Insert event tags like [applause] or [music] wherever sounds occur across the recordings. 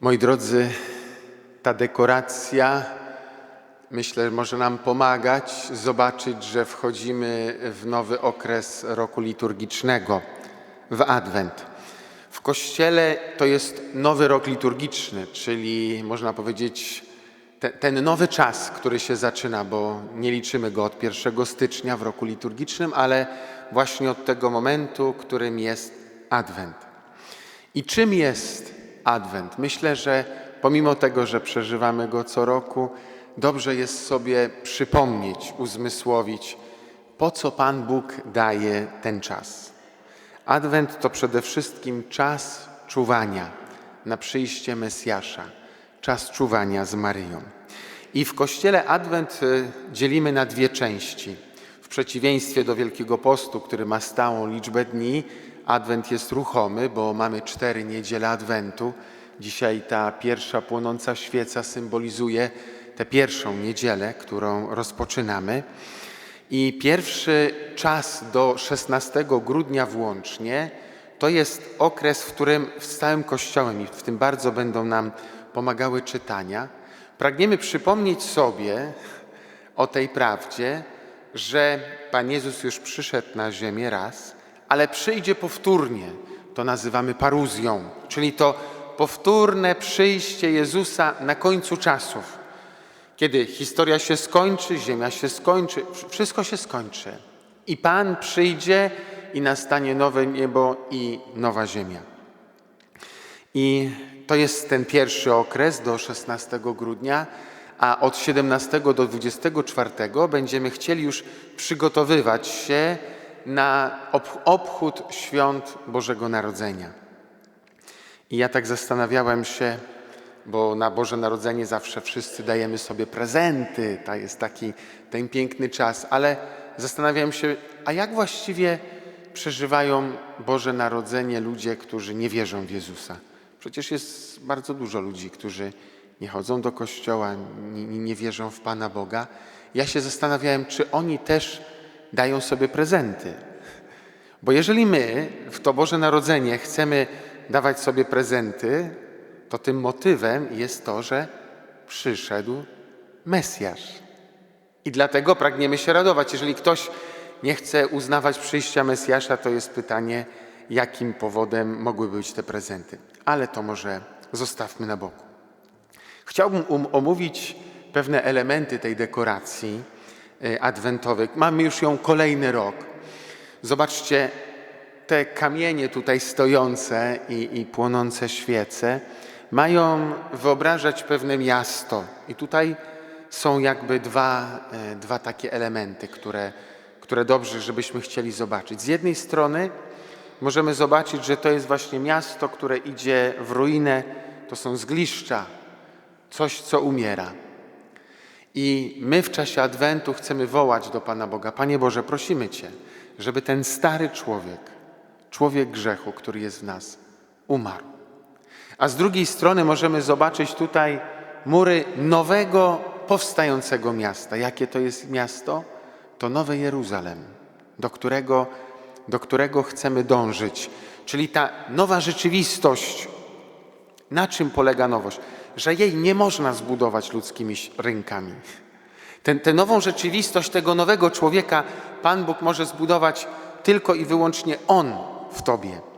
Moi drodzy, ta dekoracja myślę, może nam pomagać zobaczyć, że wchodzimy w nowy okres roku liturgicznego, w Adwent. W Kościele to jest nowy rok liturgiczny, czyli można powiedzieć te, ten nowy czas, który się zaczyna, bo nie liczymy go od 1 stycznia w roku liturgicznym, ale właśnie od tego momentu, którym jest Adwent. I czym jest Adwent? Myślę, że pomimo tego, że przeżywamy go co roku, dobrze jest sobie przypomnieć, uzmysłowić, po co Pan Bóg daje ten czas. Adwent to przede wszystkim czas czuwania na przyjście Mesjasza, czas czuwania z Maryją. I w Kościele Adwent y, dzielimy na dwie części. W przeciwieństwie do Wielkiego Postu, który ma stałą liczbę dni, Adwent jest ruchomy, bo mamy cztery niedziele Adwentu. Dzisiaj ta pierwsza płonąca świeca symbolizuje tę pierwszą niedzielę, którą rozpoczynamy. I pierwszy czas do 16 grudnia włącznie to jest okres, w którym z całym Kościołem i w tym bardzo będą nam pomagały czytania, pragniemy przypomnieć sobie o tej prawdzie, że Pan Jezus już przyszedł na ziemię raz, ale przyjdzie powtórnie. To nazywamy paruzją, czyli to powtórne przyjście Jezusa na końcu czasów. Kiedy historia się skończy, ziemia się skończy, wszystko się skończy. I Pan przyjdzie i nastanie nowe niebo i nowa ziemia. I to jest ten pierwszy okres do 16 grudnia, a od 17 do 24 będziemy chcieli już przygotowywać się na ob- obchód świąt Bożego Narodzenia. I ja tak zastanawiałem się, bo na Boże Narodzenie zawsze wszyscy dajemy sobie prezenty, to jest taki ten piękny czas, ale zastanawiałem się, a jak właściwie przeżywają Boże Narodzenie ludzie, którzy nie wierzą w Jezusa? Przecież jest bardzo dużo ludzi, którzy nie chodzą do kościoła, nie, nie wierzą w Pana Boga. Ja się zastanawiałem, czy oni też dają sobie prezenty. Bo jeżeli my w to Boże Narodzenie chcemy dawać sobie prezenty, to tym motywem jest to, że przyszedł Mesjasz. I dlatego pragniemy się radować. Jeżeli ktoś nie chce uznawać przyjścia Mesjasza, to jest pytanie, jakim powodem mogły być te prezenty. Ale to może zostawmy na boku. Chciałbym um, omówić pewne elementy tej dekoracji y, adwentowej. Mamy już ją kolejny rok. Zobaczcie, te kamienie tutaj stojące i, i płonące świece mają wyobrażać pewne miasto. I tutaj są jakby dwa, e, dwa takie elementy, które, które dobrze, żebyśmy chcieli zobaczyć. Z jednej strony możemy zobaczyć, że to jest właśnie miasto, które idzie w ruinę, to są zgliszcza, coś, co umiera. I my w czasie Adwentu chcemy wołać do Pana Boga: Panie Boże, prosimy Cię, żeby ten stary człowiek, człowiek grzechu, który jest w nas, umarł. A z drugiej strony możemy zobaczyć tutaj mury nowego, powstającego miasta. Jakie to jest miasto? To Nowe Jeruzalem, do którego, do którego chcemy dążyć. Czyli ta nowa rzeczywistość. Na czym polega nowość? Że jej nie można zbudować ludzkimi rękami. Ten, tę nową rzeczywistość tego nowego człowieka Pan Bóg może zbudować tylko i wyłącznie On w Tobie.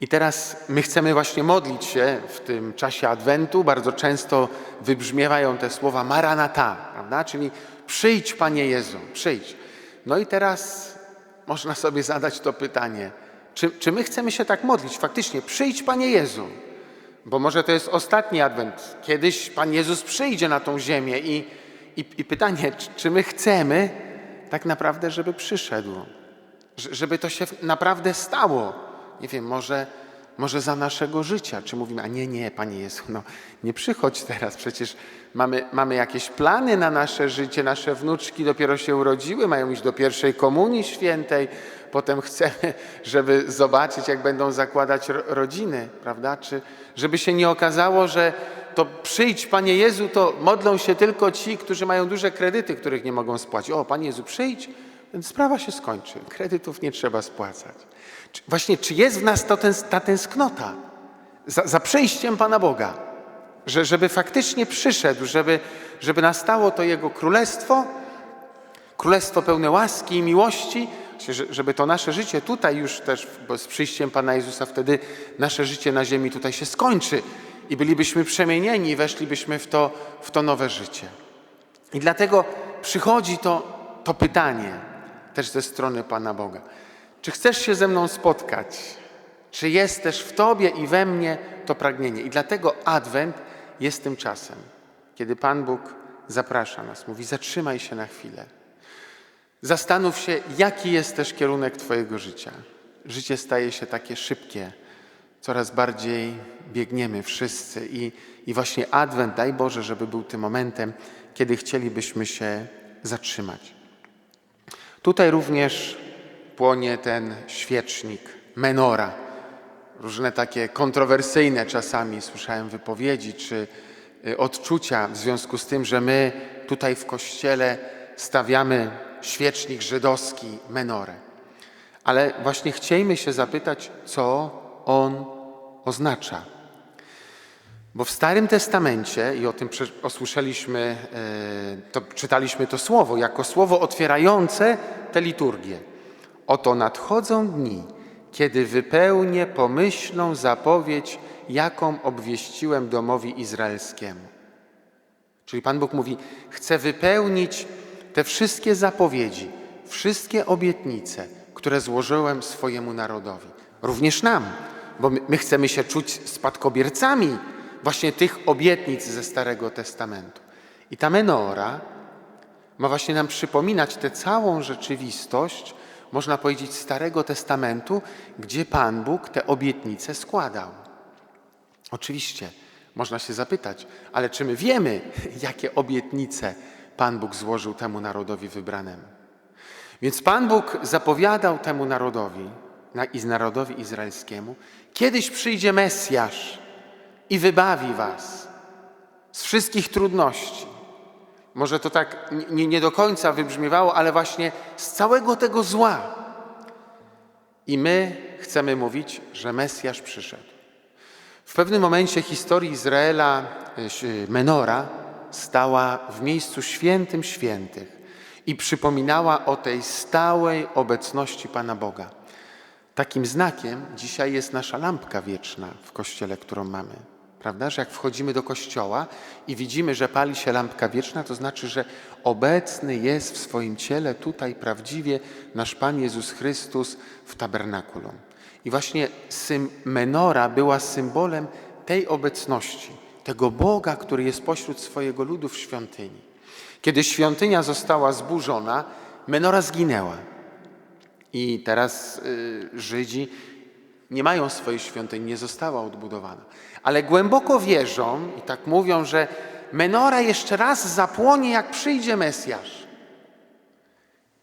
I teraz my chcemy właśnie modlić się w tym czasie Adwentu. Bardzo często wybrzmiewają te słowa Maranata, prawda? Czyli przyjdź Panie Jezu, przyjdź. No i teraz można sobie zadać to pytanie, czy, czy my chcemy się tak modlić? Faktycznie, przyjdź Panie Jezu. Bo może to jest ostatni Adwent. Kiedyś Pan Jezus przyjdzie na tą ziemię i, i, i pytanie, czy, czy my chcemy tak naprawdę, żeby przyszedł? Żeby to się naprawdę stało? Nie wiem, może, Może za naszego życia? Czy mówimy, a nie, nie, Panie Jezu, no nie przychodź teraz, przecież mamy, mamy jakieś plany na nasze życie, nasze wnuczki dopiero się urodziły, mają iść do pierwszej komunii świętej, potem chcemy, żeby zobaczyć, jak będą zakładać ro- rodziny, prawda? Czy żeby się nie okazało, że to przyjdź, Panie Jezu, to modlą się tylko ci, którzy mają duże kredyty, których nie mogą spłacić. O, Panie Jezu, przyjdź, sprawa się skończy. Kredytów nie trzeba spłacać. Czy, właśnie, czy jest w nas to ten, ta tęsknota za, za przyjściem Pana Boga? Że, żeby faktycznie przyszedł, żeby, żeby nastało to Jego królestwo, królestwo pełne łaski i miłości, że- żeby to nasze życie tutaj już też, bo z przyjściem Pana Jezusa wtedy nasze życie na ziemi tutaj się skończy i bylibyśmy przemienieni, weszlibyśmy w to, w to nowe życie. I dlatego przychodzi to, to pytanie też ze strony Pana Boga. Czy chcesz się ze mną spotkać? Czy jest też w Tobie i we mnie to pragnienie? I dlatego Adwent jest tym czasem, kiedy Pan Bóg zaprasza nas, mówi: Zatrzymaj się na chwilę. Zastanów się, jaki jest też kierunek Twojego życia. Życie staje się takie szybkie, coraz bardziej biegniemy wszyscy i, i właśnie Adwent, daj Boże, żeby był tym momentem, kiedy chcielibyśmy się zatrzymać. Tutaj również płonie ten świecznik, menora. Różne takie kontrowersyjne czasami słyszałem wypowiedzi czy y, odczucia w związku z tym, że my tutaj w kościele stawiamy świecznik żydowski, menorę. Ale właśnie chciejmy się zapytać, co on oznacza. Bo w Starym Testamencie, i o tym osłyszeliśmy, e, to, czytaliśmy to słowo, jako słowo otwierające tę liturgię. Oto nadchodzą dni, kiedy wypełnię pomyślną zapowiedź, jaką obwieściłem domowi izraelskiemu. Czyli Pan Bóg mówi: Chcę wypełnić te wszystkie zapowiedzi, wszystkie obietnice, które złożyłem swojemu narodowi, również nam, bo my, my chcemy się czuć spadkobiercami właśnie tych obietnic ze Starego Testamentu. I ta menora ma właśnie nam przypominać tę całą rzeczywistość, można powiedzieć, Starego Testamentu, gdzie Pan Bóg te obietnice składał. Oczywiście można się zapytać, ale czy my wiemy, [laughs] jakie obietnice Pan Bóg złożył temu narodowi wybranemu? Więc Pan Bóg zapowiadał temu narodowi na- i narodowi izraelskiemu, kiedyś przyjdzie Mesjasz i wybawi was z wszystkich trudności. Może to tak nie, nie do końca wybrzmiewało, ale właśnie z całego tego zła. I my chcemy mówić, że Mesjasz przyszedł. W pewnym momencie historii Izraela y, menora stała w miejscu świętym świętych i przypominała o tej stałej obecności Pana Boga. Takim znakiem dzisiaj jest nasza lampka wieczna w kościele, którą mamy. Prawda, że jak wchodzimy do kościoła i widzimy, że pali się lampka wieczna, to znaczy, że obecny jest w swoim ciele tutaj prawdziwie nasz Pan Jezus Chrystus w tabernakulum. I właśnie sym menora była symbolem tej obecności, tego Boga, który jest pośród swojego ludu w świątyni. Kiedy świątynia została zburzona, menora zginęła. I teraz y, Żydzi nie mają swojej świątyni, nie została odbudowana. Ale głęboko wierzą i tak mówią, że menora jeszcze raz zapłonie, jak przyjdzie Mesjasz.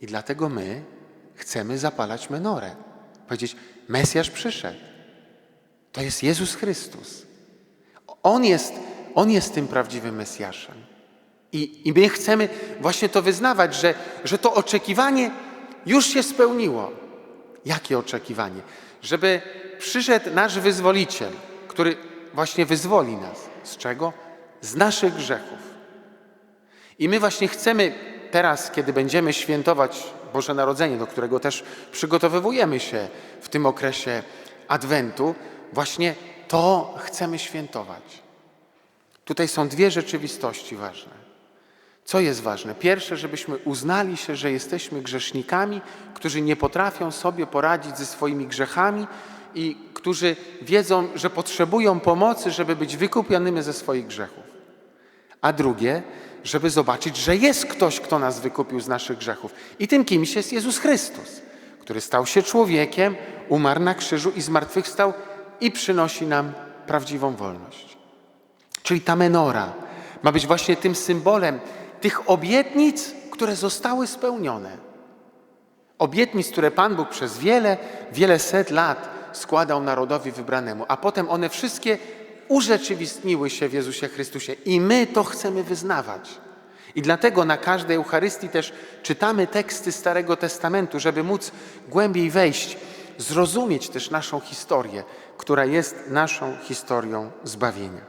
I dlatego my chcemy zapalać menorę. Powiedzieć, Mesjasz przyszedł. To jest Jezus Chrystus. On jest, On jest tym prawdziwym Mesjaszem. I, I my chcemy właśnie to wyznawać, że, że to oczekiwanie już się spełniło. Jakie oczekiwanie? Żeby przyszedł nasz wyzwoliciel, który właśnie wyzwoli nas. Z czego? Z naszych grzechów. I my właśnie chcemy teraz, kiedy będziemy świętować Boże Narodzenie, do którego też przygotowywujemy się w tym okresie Adwentu, właśnie to chcemy świętować. Tutaj są dwie rzeczywistości ważne. Co jest ważne? Pierwsze, żebyśmy uznali się, że jesteśmy grzesznikami, którzy nie potrafią sobie poradzić ze swoimi grzechami i którzy wiedzą, że potrzebują pomocy, żeby być wykupionymi ze swoich grzechów. A drugie, żeby zobaczyć, że jest ktoś, kto nas wykupił z naszych grzechów. I tym kimś jest Jezus Chrystus, który stał się człowiekiem, umarł na krzyżu i zmartwychwstał i przynosi nam prawdziwą wolność. Czyli ta menora ma być właśnie tym symbolem tych obietnic, które zostały spełnione. Obietnic, które Pan Bóg przez wiele, wiele set lat składał narodowi wybranemu, a potem one wszystkie urzeczywistniły się w Jezusie Chrystusie i my to chcemy wyznawać. I dlatego na każdej Eucharystii też czytamy teksty Starego Testamentu, żeby móc głębiej wejść, zrozumieć też naszą historię, która jest naszą historią zbawienia.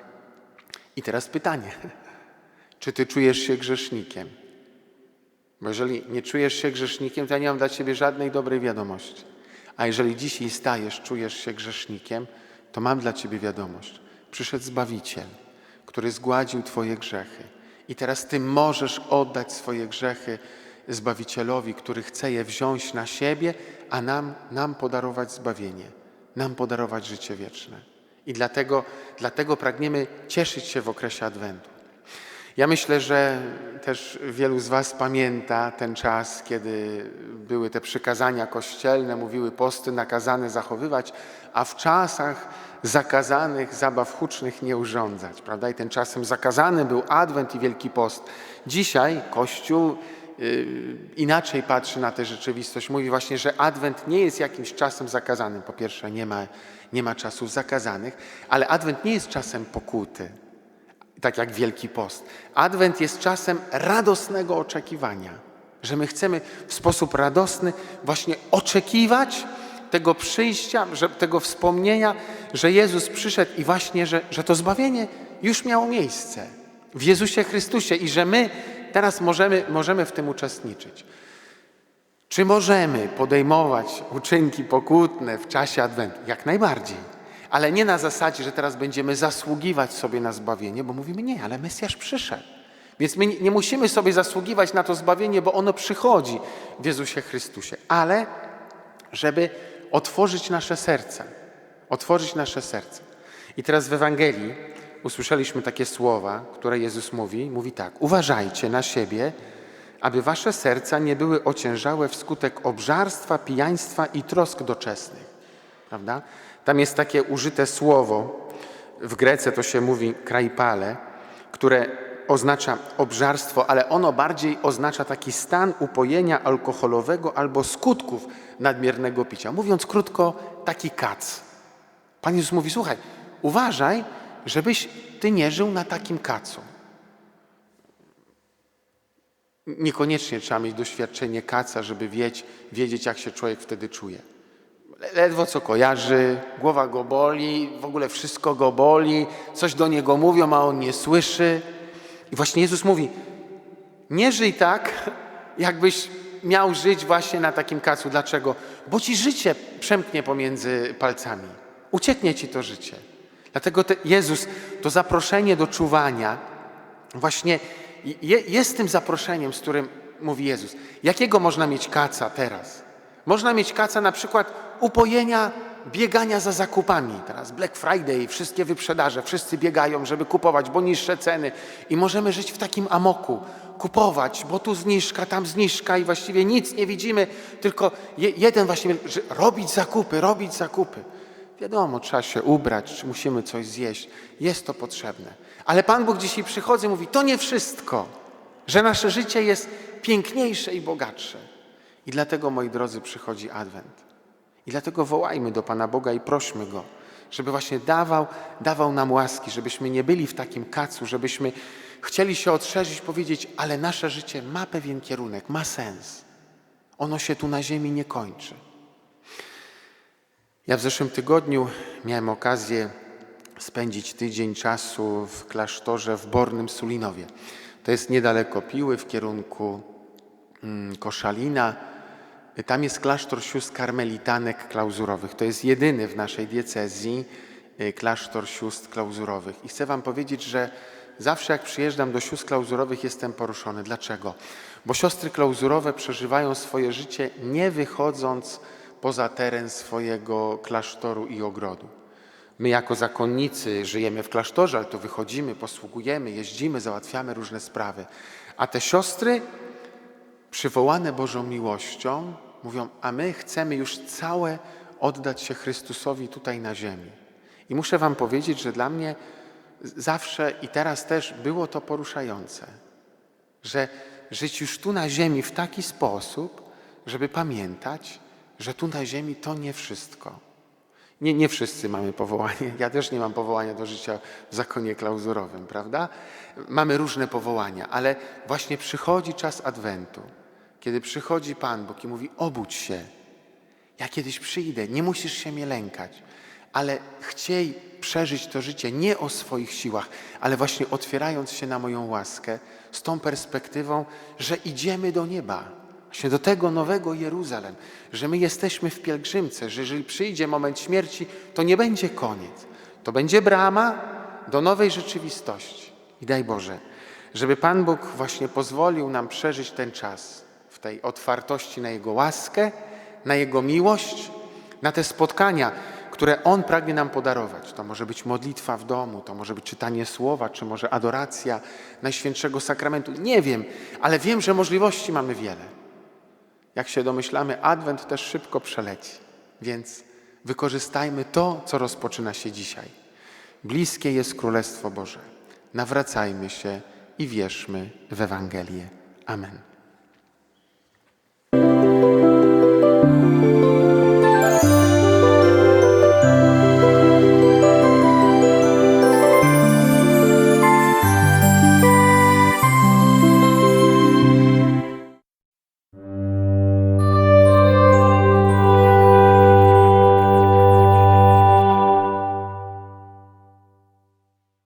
I teraz pytanie: czy ty czujesz się grzesznikiem? Bo jeżeli nie czujesz się grzesznikiem, to ja nie mam dla ciebie żadnej dobrej wiadomości. A jeżeli dzisiaj stajesz, czujesz się grzesznikiem, to mam dla ciebie wiadomość. Przyszedł Zbawiciel, który zgładził twoje grzechy. I teraz ty możesz oddać swoje grzechy Zbawicielowi, który chce je wziąć na siebie, a nam, nam podarować zbawienie, nam podarować życie wieczne. I dlatego, dlatego pragniemy cieszyć się w okresie Adwentu. Ja myślę, że też wielu z Was pamięta ten czas, kiedy były te przykazania kościelne, mówiły posty nakazane zachowywać, a w czasach zakazanych zabaw hucznych nie urządzać, prawda? I ten czasem zakazany był Adwent i Wielki Post. Dzisiaj Kościół yy, inaczej patrzy na tę rzeczywistość. Mówi właśnie, że Adwent nie jest jakimś czasem zakazanym. Po pierwsze, nie ma, nie ma czasów zakazanych, ale Adwent nie jest czasem pokuty tak jak Wielki Post. Adwent jest czasem radosnego oczekiwania, że my chcemy w sposób radosny właśnie oczekiwać tego przyjścia, że, tego wspomnienia, że Jezus przyszedł i właśnie, że, że to zbawienie już miało miejsce w Jezusie Chrystusie i że my teraz możemy, możemy w tym uczestniczyć. Czy możemy podejmować uczynki pokutne w czasie Adwentu? Jak najbardziej ale nie na zasadzie, że teraz będziemy zasługiwać sobie na zbawienie, bo mówimy nie, ale Mesjasz przyszedł. Więc my nie musimy sobie zasługiwać na to zbawienie, bo ono przychodzi w Jezusie Chrystusie, ale żeby otworzyć nasze serce, otworzyć nasze serce. I teraz w Ewangelii usłyszeliśmy takie słowa, które Jezus mówi. Mówi tak: Uważajcie na siebie, aby wasze serca nie były ociężałe wskutek obżarstwa, pijaństwa i trosk doczesnych. Prawda? Tam jest takie użyte słowo, w Grece to się mówi krajpale, które oznacza obżarstwo, ale ono bardziej oznacza taki stan upojenia alkoholowego albo skutków nadmiernego picia. Mówiąc krótko, taki kac. Pan Jezus mówi, słuchaj, uważaj, żebyś ty nie żył na takim kacu. Niekoniecznie trzeba mieć doświadczenie kaca, żeby wiedzieć, wiedzieć jak się człowiek wtedy czuje ledwo co kojarzy, głowa go boli, w ogóle wszystko go boli, coś do niego mówią, a on nie słyszy. I właśnie Jezus mówi: Nie żyj tak, jakbyś miał żyć właśnie na takim kacu. Dlaczego? Bo ci życie przemknie pomiędzy palcami. Ucieknie ci to życie. Dlatego te, Jezus, to zaproszenie do czuwania, właśnie je, jest tym zaproszeniem, z którym mówi Jezus. Jakiego można mieć kaca teraz? Można mieć kaca na przykład upojenia biegania za zakupami. Teraz Black Friday, wszystkie wyprzedaże, wszyscy biegają, żeby kupować, bo niższe ceny. I możemy żyć w takim amoku, kupować, bo tu zniżka, tam zniżka i właściwie nic nie widzimy, tylko jeden właśnie, robić zakupy, robić zakupy. Wiadomo, trzeba się ubrać, czy musimy coś zjeść. Jest to potrzebne. Ale Pan Bóg dzisiaj przychodzi i mówi, to nie wszystko, że nasze życie jest piękniejsze i bogatsze. I dlatego, moi drodzy, przychodzi Adwent. I dlatego wołajmy do Pana Boga i prośmy Go, żeby właśnie dawał, dawał nam łaski, żebyśmy nie byli w takim kacu, żebyśmy chcieli się otrzeźwić, powiedzieć, ale nasze życie ma pewien kierunek, ma sens. Ono się tu na ziemi nie kończy. Ja w zeszłym tygodniu miałem okazję spędzić tydzień czasu w klasztorze w Bornym Sulinowie. To jest niedaleko Piły w kierunku mm, Koszalina. Tam jest klasztor sióstr karmelitanek klauzurowych. To jest jedyny w naszej diecezji y, klasztor sióstr klauzurowych. I chcę Wam powiedzieć, że zawsze jak przyjeżdżam do sióstr klauzurowych jestem poruszony. Dlaczego? Bo siostry klauzurowe przeżywają swoje życie nie wychodząc poza teren swojego klasztoru i ogrodu. My jako zakonnicy żyjemy w klasztorze, ale to wychodzimy, posługujemy, jeździmy, załatwiamy różne sprawy. A te siostry przywołane Bożą miłością Mówią, a my chcemy już całe oddać się Chrystusowi tutaj na ziemi. I muszę Wam powiedzieć, że dla mnie zawsze i teraz też było to poruszające, że żyć już tu na ziemi w taki sposób, żeby pamiętać, że tu na ziemi to nie wszystko. Nie, nie wszyscy mamy powołanie. Ja też nie mam powołania do życia w zakonie klauzurowym, prawda? Mamy różne powołania, ale właśnie przychodzi czas Adwentu, kiedy przychodzi Pan Bóg i mówi: obudź się. Ja kiedyś przyjdę, nie musisz się mnie lękać, ale chciej przeżyć to życie nie o swoich siłach, ale właśnie otwierając się na moją łaskę, z tą perspektywą, że idziemy do nieba, właśnie do tego nowego Jeruzalem, że my jesteśmy w pielgrzymce, że jeżeli przyjdzie moment śmierci, to nie będzie koniec. To będzie brama do nowej rzeczywistości. I daj Boże, żeby Pan Bóg właśnie pozwolił nam przeżyć ten czas tej otwartości na Jego łaskę, na Jego miłość, na te spotkania, które On pragnie nam podarować. To może być modlitwa w domu, to może być czytanie słowa, czy może adoracja Najświętszego Sakramentu. Nie wiem, ale wiem, że możliwości mamy wiele. Jak się domyślamy, Adwent też szybko przeleci, więc wykorzystajmy to, co rozpoczyna się dzisiaj. Bliskie jest Królestwo Boże. Nawracajmy się i wierzmy w Ewangelię. Amen.